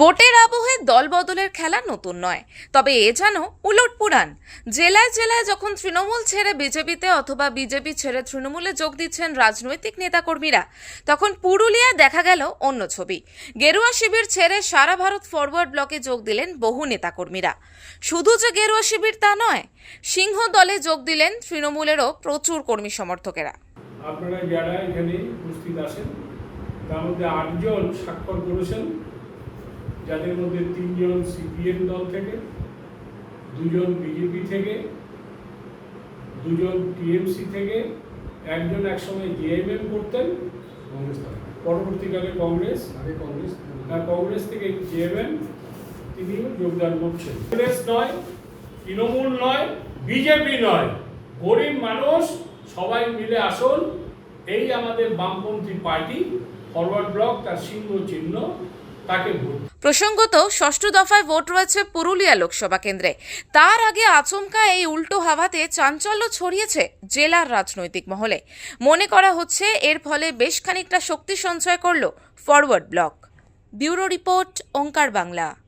ভোটের আবহে দল বদলের খেলা নতুন নয়। তবে এ যেন উলট পুরাণ। জেলায় জেলায় যখন তৃণমূল ছেড়ে বিজেপিতে অথবা বিজেপি ছেড়ে তৃণমূলে যোগ দিচ্ছেন রাজনৈতিক নেতাকর্মীরা, তখন পুরুলিয়ায় দেখা গেল অন্য ছবি। গেরুয়া শিবির ছেড়ে সারা ভারত ফরওয়ার্ড ব্লকে যোগ দিলেন বহু নেতাকর্মীরা। শুধু যে গেরুয়া শিবির তা নয়, সিংহ দলে যোগ দিলেন তৃণমূলেরও প্রচুর কর্মী সমর্থকেরা। আপনারা যারা এখানে উপস্থিত আছেন, তার মধ্যে আটজন স্বাক্ষর করেছেন। যাদের মধ্যে তিনজন সিপিএম দল থেকে দুজন বিজেপি থেকে দুজন টিএমসি থেকে একজন একসময় জেএমএম করতেন। কংগ্রেস পরবর্তীকালে কংগ্রেস। আগে কংগ্রেস আর কংগ্রেস থেকে জেএমএম তিনিও যোগদান করছেন। কংগ্রেস নয় তৃণমূল নয় বিজেপি নয়। গরিব মানুষ সবাই মিলে আসুন। এই আমাদের বামপন্থী পার্টি ফরওয়ার্ড ব্লক তার সিংহ চিহ্ন। প্রসঙ্গত, ষষ্ঠ দফায় ভোট রয়েছে পুরুলিয়া লোকসভা কেন্দ্রে। তার আগে আচমকা এই উল্টো হাওয়াতে চাঞ্চল্য ছড়িয়েছে জেলার রাজনৈতিক মহলে। মনে করা হচ্ছে, এর ফলে বেশ খানিকটা শক্তি সঞ্চয় করল Forward Bloc. Bureau report, Onkar Bangla.